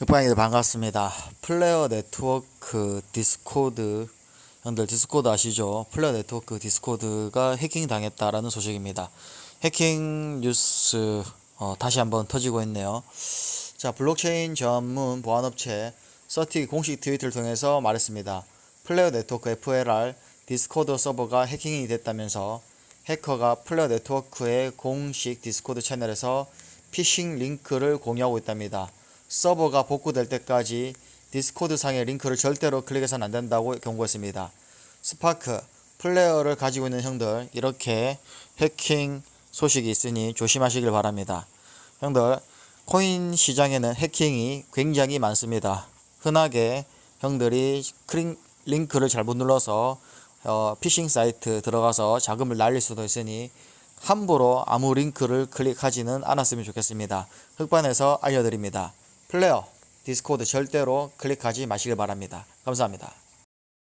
육방이들 반갑습니다. 플레어 네트워크 디스코드 형들 디스코드 아시죠? 플레어 네트워크 디스코드가 해킹 당했다라는 소식입니다. 해킹 뉴스 어, 다시 한번 터지고 있네요. 자 블록체인 전문 보안업체 서티 공식 트위터를 통해서 말했습니다. 플레어 네트워크 FLR 디스코드 서버가 해킹이 됐다면서 해커가 플레어 네트워크의 공식 디스코드 채널에서 피싱 링크를 공유하고 있답니다. 서버가 복구될 때까지 디스코드 상의 링크를 절대로 클릭해서는 안 된다고 경고했습니다. 스파크 플레이어를 가지고 있는 형들 이렇게 해킹 소식이 있으니 조심하시길 바랍니다. 형들 코인 시장에는 해킹이 굉장히 많습니다. 흔하게 형들이 클릭 링크를 잘못 눌러서 어, 피싱 사이트 들어가서 자금을 날릴 수도 있으니 함부로 아무 링크를 클릭하지는 않았으면 좋겠습니다. 흑반에서 알려드립니다. 플레어, 디스코드 절대로 클릭하지 마시길 바랍니다. 감사합니다.